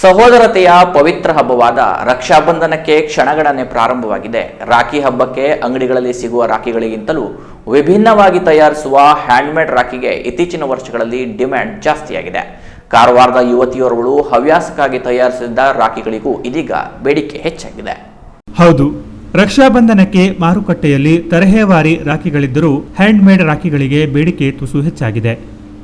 ಸಹೋದರತೆಯ ಪವಿತ್ರ ಹಬ್ಬವಾದ ರಕ್ಷಾಬಂಧನಕ್ಕೆ ಕ್ಷಣಗಣನೆ ಪ್ರಾರಂಭವಾಗಿದೆ. ರಾಖಿ ಹಬ್ಬಕ್ಕೆ ಅಂಗಡಿಗಳಲ್ಲಿ ಸಿಗುವ ರಾಖಿಗಳಿಗಿಂತಲೂ ವಿಭಿನ್ನವಾಗಿ ತಯಾರಿಸುವ ಹ್ಯಾಂಡ್ಮೇಡ್ ರಾಖಿಗೆ ಇತ್ತೀಚಿನ ವರ್ಷಗಳಲ್ಲಿ ಡಿಮ್ಯಾಂಡ್ ಜಾಸ್ತಿಯಾಗಿದೆ. ಕಾರವಾರದ ಯುವತಿಯೋರ್ವಳು ಹವ್ಯಾಸಕ್ಕಾಗಿ ತಯಾರಿಸಿದ್ದ ರಾಖಿಗಳಿಗೂ ಇದೀಗ ಬೇಡಿಕೆ ಹೆಚ್ಚಾಗಿದೆ. ಹೌದು, ರಕ್ಷಾಬಂಧನಕ್ಕೆ ಮಾರುಕಟ್ಟೆಯಲ್ಲಿ ತರಹೇವಾರಿ ರಾಖಿಗಳಿದ್ದರೂ ಹ್ಯಾಂಡ್ಮೇಡ್ ರಾಖಿಗಳಿಗೆ ಬೇಡಿಕೆ ತುಸು ಹೆಚ್ಚಾಗಿದೆ.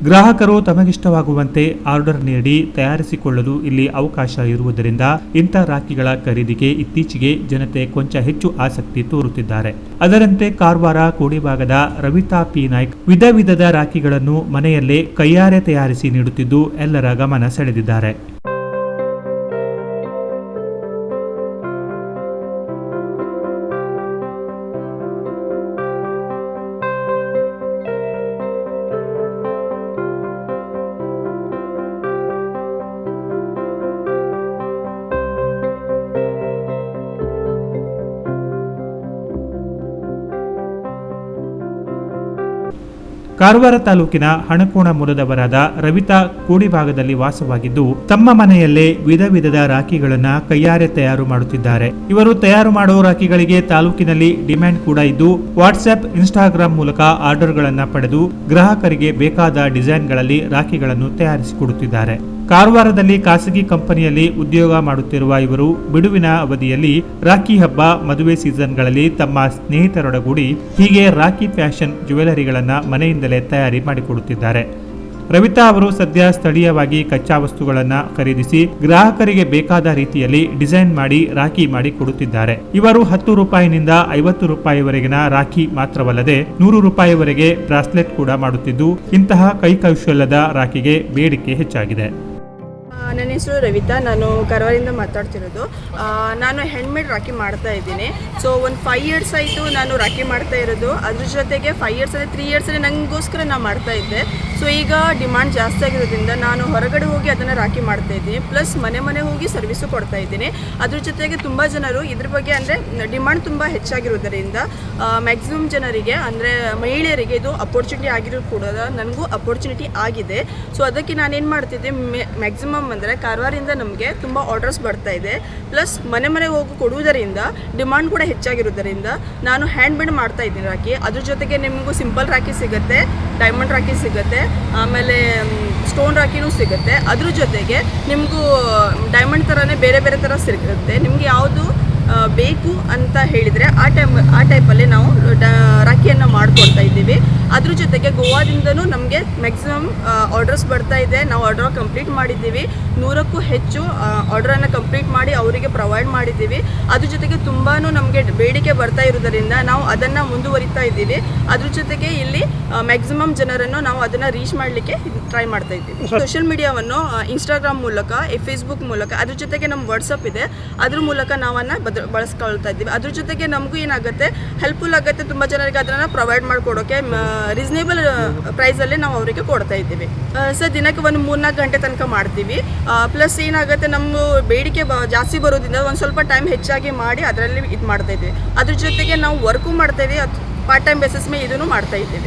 ಗ್ರಾಹಕರು ತಮಗಿಷ್ಟವಾಗುವಂತೆ ಆರ್ಡರ್ ನೀಡಿ ತಯಾರಿಸಿಕೊಳ್ಳಲು ಇಲ್ಲಿ ಅವಕಾಶ ಇರುವುದರಿಂದ ಇಂಥ ರಾಖಿಗಳ ಖರೀದಿಗೆ ಇತ್ತೀಚೆಗೆ ಜನತೆ ಕೊಂಚ ಹೆಚ್ಚು ಆಸಕ್ತಿ ತೋರುತ್ತಿದ್ದಾರೆ. ಅದರಂತೆ ಕಾರವಾರ, ಕೋಡಿಭಾಗದ ರವಿತಾ ಪಿ. ನಾಯ್ಕ್ ವಿಧ ವಿಧದ ರಾಖಿಗಳನ್ನು ಮನೆಯಲ್ಲೇ ಕೈಯಾರೆ ತಯಾರಿಸಿ ನೀಡುತ್ತಿದ್ದು ಎಲ್ಲರ ಗಮನ ಸೆಳೆದಿದ್ದಾರೆ. ಕಾರವಾರ ತಾಲೂಕಿನ ಹಣಕೋಣ ಮೂಲದವರಾದ ರವಿತಾ ಕೋಡಿ ಭಾಗದಲ್ಲಿ ವಾಸವಾಗಿದ್ದು, ತಮ್ಮ ಮನೆಯಲ್ಲೇ ವಿಧ ವಿಧದ ರಾಖಿಗಳನ್ನ ಕೈಯಾರೆ ತಯಾರು ಮಾಡುತ್ತಿದ್ದಾರೆ. ಇವರು ತಯಾರು ಮಾಡುವ ರಾಖಿಗಳಿಗೆ ತಾಲೂಕಿನಲ್ಲಿ ಡಿಮ್ಯಾಂಡ್ ಕೂಡ ಇದ್ದು ವಾಟ್ಸ್ಆಪ್ ಇನ್ಸ್ಟಾಗ್ರಾಂ ಮೂಲಕ ಆರ್ಡರ್ಗಳನ್ನ ಪಡೆದು ಗ್ರಾಹಕರಿಗೆ ಬೇಕಾದ ಡಿಸೈನ್ಗಳಲ್ಲಿ ರಾಖಿಗಳನ್ನು ತಯಾರಿಸಿಕೊಡುತ್ತಿದ್ದಾರೆ. ಕಾರವಾರದಲ್ಲಿ ಖಾಸಗಿ ಕಂಪನಿಯಲ್ಲಿ ಉದ್ಯೋಗ ಮಾಡುತ್ತಿರುವ ಇವರು ಬಿಡುವಿನ ಅವಧಿಯಲ್ಲಿ ರಾಖಿ ಹಬ್ಬ ಮದುವೆ ಸೀಸನ್ಗಳಲ್ಲಿ ತಮ್ಮ ಸ್ನೇಹಿತರೊಡಗೂಡಿ ಹೀಗೆ ರಾಖಿ ಫ್ಯಾಷನ್ ಜ್ಯುವೆಲರಿಗಳನ್ನು ಮನೆಯಿಂದಲೇ ತಯಾರಿ ಮಾಡಿಕೊಡುತ್ತಿದ್ದಾರೆ. ರವಿತಾ ಅವರು ಸದ್ಯ ಸ್ಥಳೀಯವಾಗಿ ಕಚ್ಚಾ ವಸ್ತುಗಳನ್ನು ಖರೀದಿಸಿ ಗ್ರಾಹಕರಿಗೆ ಬೇಕಾದ ರೀತಿಯಲ್ಲಿ ಡಿಸೈನ್ ಮಾಡಿ ರಾಖಿ ಮಾಡಿ ಕೊಡುತ್ತಿದ್ದಾರೆ ಇವರು ಹತ್ತು ರೂಪಾಯಿನಿಂದ ಐವತ್ತು ರೂಪಾಯಿವರೆಗಿನ ರಾಖಿ ಮಾತ್ರವಲ್ಲದೆ ನೂರು ರೂಪಾಯಿವರೆಗೆ ಬ್ರಾಸ್ಲೆಟ್ ಕೂಡ ಮಾಡುತ್ತಿದ್ದು, ಇಂತಹ ಕೈಕೌಶಲ್ಯದ ರಾಖಿಗೆ ಬೇಡಿಕೆ ಹೆಚ್ಚಾಗಿದೆ. ನನ್ನ ಹೆಸರು ರವಿತಾ ನಾನು ಕರವಾರಿಂದ ಮಾತಾಡ್ತಿರೋದು. ನಾನು ಹ್ಯಾಂಡ್ಮೇಡ್ ರಾಖಿ ಮಾಡ್ತಾ ಇದ್ದೀನಿ. ಸೊ ಒಂದು ಫೈವ್ ಇಯರ್ಸ್ ಆಯಿತು ನಾನು ರಾಖಿ ಮಾಡ್ತಾ ಇರೋದು. ಅದ್ರ ಜೊತೆಗೆ ಫೈವ್ ಇಯರ್ಸ್ ಅಂದರೆ ತ್ರೀ ಇಯರ್ಸಲ್ಲಿ ನನಗೋಸ್ಕರ ನಾನು ಮಾಡ್ತಾ ಇದ್ದೆ. ಸೊ ಈಗ ಡಿಮಾಂಡ್ ಜಾಸ್ತಿ ಆಗಿರೋದ್ರಿಂದ ನಾನು ಹೊರಗಡೆ ಹೋಗಿ ಅದನ್ನು ರಾಖಿ ಮಾಡ್ತಾ ಇದ್ದೀನಿ. ಪ್ಲಸ್ ಮನೆ ಮನೆ ಹೋಗಿ ಸರ್ವಿಸು ಕೊಡ್ತಾ ಇದ್ದೀನಿ. ಅದ್ರ ಜೊತೆಗೆ ತುಂಬ ಜನರು ಇದ್ರ ಬಗ್ಗೆ ಅಂದರೆ ಡಿಮಾಂಡ್ ತುಂಬ ಹೆಚ್ಚಾಗಿರೋದರಿಂದ ಮ್ಯಾಕ್ಸಿಮಮ್ ಜನರಿಗೆ ಅಂದರೆ ಮಹಿಳೆಯರಿಗೆ ಇದು ಅಪೋರ್ಚುನಿಟಿ ಆಗಿರೋ ಕೂಡ, ನನಗೂ ಅಪೋರ್ಚುನಿಟಿ ಆಗಿದೆ. ಸೊ ಅದಕ್ಕೆ ನಾನೇನು ಮಾಡ್ತಿದ್ದೆ ಮ್ಯಾಕ್ಸಿಮಮ್ ಅಂದರೆ ಕಾರವಾರಿಂದ ನಮಗೆ ತುಂಬ ಆರ್ಡರ್ಸ್ ಬರ್ತಾ ಇದೆ. ಪ್ಲಸ್ ಮನೆ ಮನೆಗೆ ಹೋಗಿ ಕೊಡುವುದರಿಂದ ಡಿಮಾಂಡ್ ಕೂಡ ಹೆಚ್ಚಾಗಿರೋದರಿಂದ ನಾನು ಹ್ಯಾಂಡ್ ಮೇಡ್ ಮಾಡ್ತಾ ಇದ್ದೀನಿ ರಾಖಿ ಅದ್ರ ಜೊತೆಗೆ ನಿಮಗೂ ಸಿಂಪಲ್ ರಾಖಿ ಸಿಗುತ್ತೆ ಡೈಮಂಡ್ ರಾಖಿ ಸಿಗುತ್ತೆ, ಆಮೇಲೆ ಸ್ಟೋನ್ ರಾಖಿನೂ ಸಿಗುತ್ತೆ. ಅದ್ರ ಜೊತೆಗೆ ನಿಮಗೂ ಡೈಮಂಡ್ ಥರನೇ ಬೇರೆ ಬೇರೆ ಥರ ಸಿಗುತ್ತೆ. ನಿಮಗೆ ಯಾವುದು ಬೇಕು ಅಂತ ಹೇಳಿದರೆ ಆ ಟೈಮ್ ಆ ಟೈಪಲ್ಲಿ ನಾವು ರಾಖಿಯನ್ನು ಮಾಡಿಕೊಡ್ತಾ ಇದ್ದೀವಿ. ಅದ್ರ ಜೊತೆಗೆ ಗೋವಾದಿಂದನೂ ನಮಗೆ ಮ್ಯಾಕ್ಸಿಮಮ್ ಆರ್ಡರ್ಸ್ ಬರ್ತಾ ಇದೆ. ನಾವು ಆರ್ಡರ್ ಕಂಪ್ಲೀಟ್ ಮಾಡಿದ್ದೀವಿ. ನೂರಕ್ಕೂ ಹೆಚ್ಚು ಆರ್ಡ್ರನ್ನು ಕಂಪ್ಲೀಟ್ ಮಾಡಿ ಅವರಿಗೆ ಪ್ರೊವೈಡ್ ಮಾಡಿದ್ದೀವಿ. ಅದ್ರ ಜೊತೆಗೆ ತುಂಬಾ ನಮಗೆ ಬೇಡಿಕೆ ಬರ್ತಾ ಇರೋದರಿಂದ ನಾವು ಅದನ್ನು ಮುಂದುವರಿತಾ ಇದ್ದೀವಿ. ಅದ್ರ ಜೊತೆಗೆ ಇಲ್ಲಿ ಮ್ಯಾಕ್ಸಿಮಮ್ ಜನರನ್ನು ನಾವು ಅದನ್ನು ರೀಚ್ ಮಾಡಲಿಕ್ಕೆ ಟ್ರೈ ಮಾಡ್ತಾ ಇದ್ದೀವಿ. ಸೋಷಿಯಲ್ ಮೀಡಿಯಾವನ್ನು ಇನ್ಸ್ಟಾಗ್ರಾಮ್ ಮೂಲಕ ಫೇಸ್ಬುಕ್ ಮೂಲಕ ಅದ್ರ ಜೊತೆಗೆ ನಮ್ಮ ವಾಟ್ಸಪ್ ಇದೆ. ಅದ್ರ ಮೂಲಕ ನಾವನ್ನ ಬದ ಬಳಸ್ಕೊಳ್ತಾ ಇದ್ದೀವಿ. ಅದ್ರ ಜೊತೆಗೆ ನಮಗೂ ಏನಾಗುತ್ತೆ ಹೆಲ್ಪ್ಫುಲ್ ಆಗುತ್ತೆ ತುಂಬ ಜನರಿಗೆ. ಅದನ್ನು ಪ್ರೊವೈಡ್ ಮಾಡಿಕೊಡೋಕೆ ರೀಸನೇಬಲ್ ಪ್ರೈಸಲ್ಲೇ ನಾವು ಅವರಿಗೆ ಕೊಡ್ತಾ ಇದ್ದೀವಿ. ಸರ್, ದಿನಕ್ಕೆ ಒಂದು ಮೂರ್ನಾಲ್ಕು ಗಂಟೆ ತನಕ ಮಾಡ್ತೀವಿ. ಪ್ಲಸ್ ಏನಾಗುತ್ತೆ ನಮ್ಮ ಬೇಡಿಕೆ ಜಾಸ್ತಿ ಬರೋದ್ರಿಂದ ಒಂದು ಸ್ವಲ್ಪ ಟೈಮ್ ಹೆಚ್ಚಾಗಿ ಮಾಡಿ ಅದರಲ್ಲಿ ಇದು ಮಾಡ್ತಾ ಇದ್ದೀವಿ. ಅದ್ರ ಜೊತೆಗೆ ನಾವು ವರ್ಕು ಮಾಡ್ತೇವೆ ಪಾರ್ಟ್ ಟೈಮ್ ಬೇಸಿಸ್ ಮೇಲೆ ಇದನ್ನು ಮಾಡ್ತಾ ಇದ್ದೀವಿ.